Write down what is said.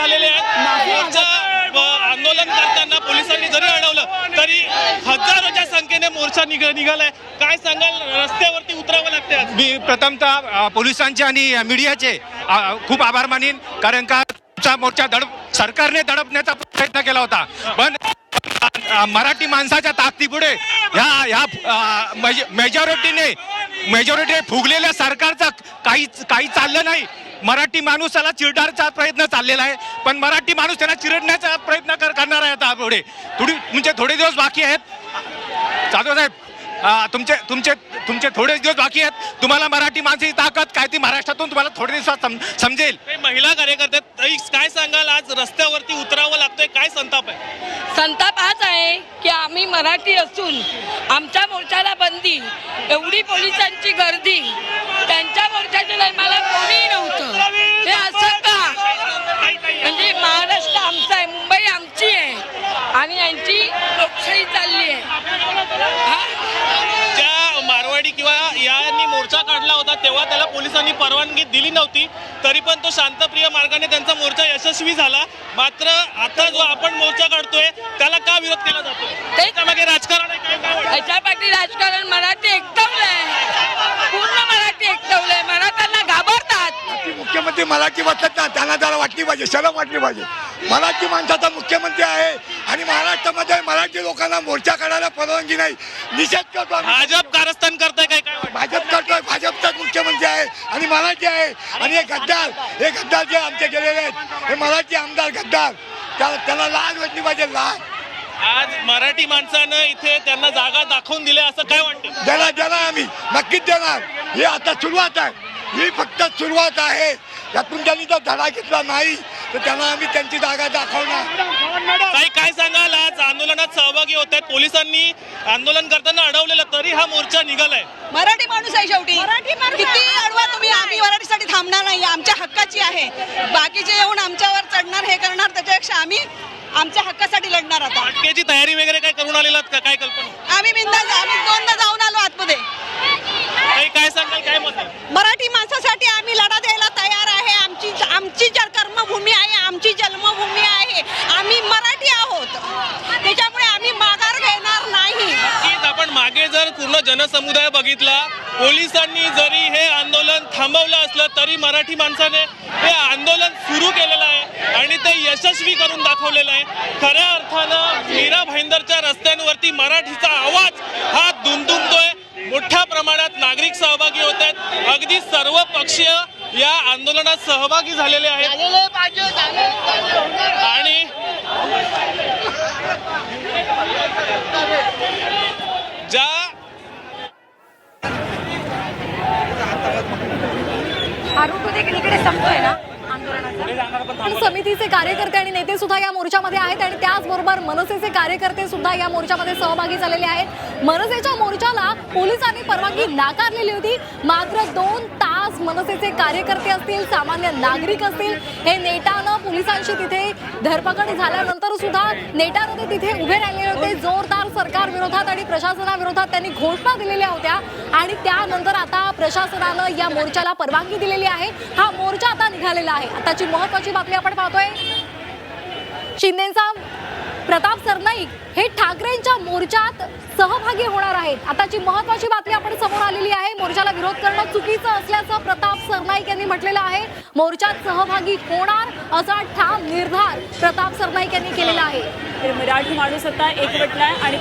झालेले आहेत. आंदोलन करताना पोलिसांनी जरी अडवलं तरी हजारोच्या संख्येने मोर्चा निघ निघालाय. काय सांगाल? रस्त्यावरती उतरावं लागते मी प्रथमतः पोलिसांचे आणि मीडियाचे खूप आभार मानीन कारण का तुमचा मोर्चा दडप सरकारने दडपण्याचा प्रयत्न केला होता. पण मराठी माणसाच्या ताकदीपुढे ह्या ह्या मेजॉरिटीने मेजॉरिटीने फुगलेल्या सरकारचं काहीच काही चाललं नाही. मराठी माणूस त्याला चिरडारचा प्रयत्न चाललेला आहे. पण मराठी माणूस त्यांना चिरडण्याचा प्रयत्न कर- करणार आहे आता पुढे. थोडी म्हणजे थोडे दिवस बाकी आहेत. जाधव साहेब तुमचे तुमचे तुमचे थोडे दिवस बाकी आहेत. तुम्हाला मराठी माणसाची ताकद काय ती महाराष्ट्रातून तुम्हाला थोडे दिवसात सम- समजेल. काही महिला कार्यकर्ते काय सांगाल? आज रस्त्यावरती उतरावं लागतंय. काय संताप आहे? संताप हाच आहे की आम्ही मराठी असून आमच्या मोर्चाला बंदी एवढी पोलिसांची गर्दी. त्यांच्या मोर्चाच्या टायमाला कोणीही नव्हतं. हे असं का? म्हणजे महाराष्ट्र आमचा आहे मुंबई आमची आहे. आणि यांची लोकशाही चालली आहे हा? ज्या मारवाडी किंवा यांनी मोर्चा काढला होता तेव्हा त्याला पोलिसांनी परवानगी दिली नव्हती. तरी पण तो शांतप्रिय मार्गाने त्यांचा मोर्चा यशस्वी झाला. मात्र आता जो आपण मोर्चा काढतोय त्याला का विरोध केला जातो ते- त्यामागे राजकारण? याच्यापाठी राजकारण मराठी एकटवलंय पूर्ण मराठी एकटवलंय मराठ्यांना घाबरतात. मुख्यमंत्री मराठी वाटतात ना त्यांना जरा वाटली पाहिजे शरम वाटली पाहिजे. मराठी माणसाचा मुख्यमंत्री आहे आणि महाराष्ट्रामध्ये मराठी लोकांना मोर्चा काढायला परवानगी नाही. निषेध करतो. भाजप कारस्थान करताय काय? भाजप करतोय. भाजपचाच मुख्यमंत्री आहे आणि मराठी आहे. आणि हे गद्दार हे गद्दार जे आमचे गेलेले आहेत हे मराठी आमदार गद्दार. त्या- त्यांना लाज वाटली पाहिजे लाज आज मराठी माणसानं इथे त्यांना जागा दाखवून दिल्या असं काय वाटतं? देणार देणार आम्ही. नक्कीच देणार. ही आता सुरुवात आहे. ही फक्त सुरुवात आहे. यातून त्यांनी जर धडा घेतला नाही तर त्यांना आम्ही त्यांची जागा दाखवणार. काही काय सांगाल? आज आंदोलनात सहभागी होत आहेत पोलिसांनी आंदोलन करताना अडवलेलं तरी हा मोर्चा निघालाय. मराठी माणूस आहे शेवटी. किती अडवा तुम्ही आम्ही मराठीसाठी थांबणार नाही आमच्या हक्काची आहे. बाकीचे येऊन आमच्यावर चढणार हे करणार त्याच्यापेक्षा आम्ही आमच्या हक्कासाठी लढणार आता. अटकेची तयारी वगैरे काय करून आलेलात का? काय कल्पना? आम्ही बिंदास आम्ही दोनदा जाऊन आलो आतमध्ये काही काय सांगाल काय मत आहे? मराठी माणसासाठी आम्ही लढा द्यायला तयार आहे आमची विचार कर्मभूमी आहे आमची जन्मभूमी आहे. आम्ही मराठी आहोत. त्याच्यामुळे आम्ही माघार घेणार नाही. आपण मागे जर पूर्ण जनसमुदाय बघितला पोलिसांनी जरी हे आंदोलन थांबवलं असलं तरी मराठी माणसाने हे आंदोलन सुरू केलेलं आहे आणि ते यशस्वी करून दाखवलेलं आहे. खऱ्या अर्थानं मीरा भाईंदरच्या रस्त्यांवरती मराठीचा आवाज हा दुमदुमतोय. मोठ्या प्रमाणात नागरिक सहभागी होत आहेत. अगदी सर्व पक्षीय या आंदोलनात सहभागी झालेले आहेत. आणि ज्या आरोप देखील इकडे संपतोय ना पण समितीचे कार्यकर्ते आणि नेते सुद्धा या मोर्चामध्ये आहेत आणि त्याचबरोबर मनसेचे कार्यकर्ते सुद्धा या मोर्चामध्ये सहभागी झालेले आहेत. मनसेच्या मोर्चाला पोलिसांनी परवानगी नाकारलेली होती. मात्र दोन तास मनसेचे कार्यकर्ते असतील सामान्य नागरिक असतील हे नेटानं पोलिसांशी तिथे धरपकड झाल्यानंतर सुद्धा नेटानं ते तिथे उभे राहिले होते. जोरदार सरकार विरोधात आणि प्रशासनाविरोधात त्यांनी घोषणा दिलेल्या होत्या. आणि त्यानंतर आता प्रशासनानं या मोर्चाला परवानगी दिलेली आहे. हा मोर्चा आता निघालेला आहे. आताची महत्वाची बातमी आपण पाहतोय. शिंदेचा प्रताप सरनाईक हे ठाकरेंच्या मोर्चात सहभागी होणार आहेत. आताची महत्वाची बातमी आपण समोर आलेली आहे. मोर्चाला विरोध करणं चुकीचं असल्याचं प्रताप सरनाईक यांनी म्हटलेलं आहे. मोर्चात सहभागी होणार असा ठाम निर्धार प्रताप सरनाईक यांनी केलेला आहे. मराठी माणूस आता एकवटलाय आणि